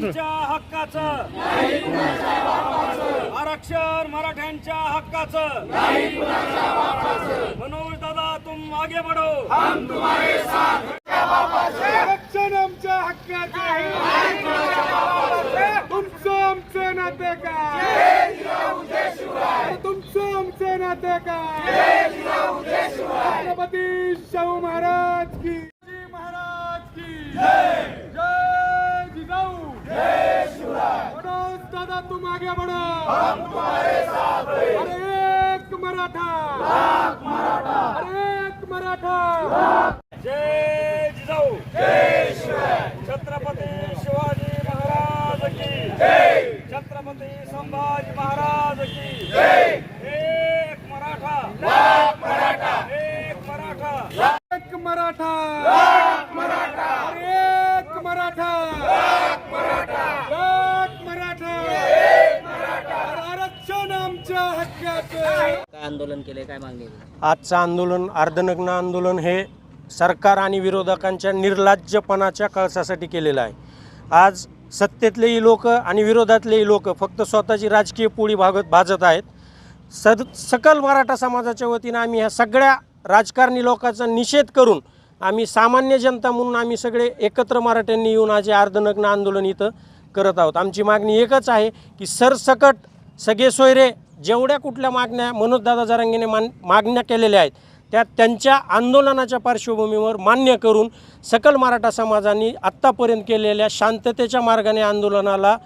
मराठ्यांच्या हक्काचं. आरक्षण मराठ्यांच्या हक्काचं. मनोज दादा तुम आगे बढो. आरक्षण आमच्या हक्काचे तुमचं आमचं नाते काय तुमचं आमचं नाते काय छत्रपती शाहू महाराज की शिवाजी महाराज की जय जिजाऊ मनोज दादा तुम आगे बढ़ो। अरे एक मराठा। अरे एक मराठा। जय जिजाऊ। जय छत्रपती शिवाजी महाराज की। जय छत्रपती संभाजी महाराज की। जय एक मराठा एक मराठा अरे एक मराठा एक मराठा अरे आरक्षण आमच्या हक्काचं काय आंदोलन केले काय मागणी आजचं आंदोलन अर्धनग्न आंदोलन हे सरकार आणि विरोधकांच्या निर्लाज्यपणाच्या कळसासाठी केलेलं आहे. आज सत्तेतलेही लोक आणि विरोधातलेही लोक फक्त स्वतःची राजकीय पोळी भागत भाजत आहेत. सद सकल मराठा समाजाच्या वतीनं आम्ही ह्या सगळ्या राजकारणी लोकांचा निषेध करून आम्ही सामान्य जनता म्हणून आम्ही सगळे एकत्र मराठ्यांनी येऊन आज अर्धनग्न आंदोलन इथं करत आहोत. आमची मागणी एकच आहे की सरसकट सगळे सोयरे जेवढ्या कुठल्या मागण्या मनोजदादा जरांगेने मान मागण्या केलेल्या आहेत त्या त्यांच्या आंदोलनाच्या पार्श्वभूमीवर मान्य करून सकल मराठा समाजाने आत्तापर्यंत केलेल्या शांततेच्या मार्गाने आंदोलनाला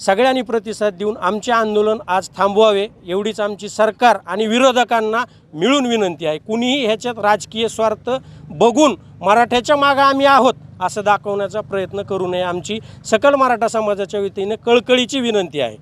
सगळ्यांनी प्रतिसाद देऊन आमचे आंदोलन आज थांबवावे एवढीच आमची सरकार आणि विरोधकांना मिळून विनंती आहे. कुणीही ह्याच्यात राजकीय स्वार्थ बघून मराठ्याच्या मागं आम्ही आहोत असं दाखवण्याचा प्रयत्न करू नये. आमची सकल मराठा समाजाच्या वतीने कळकळीची विनंती आहे.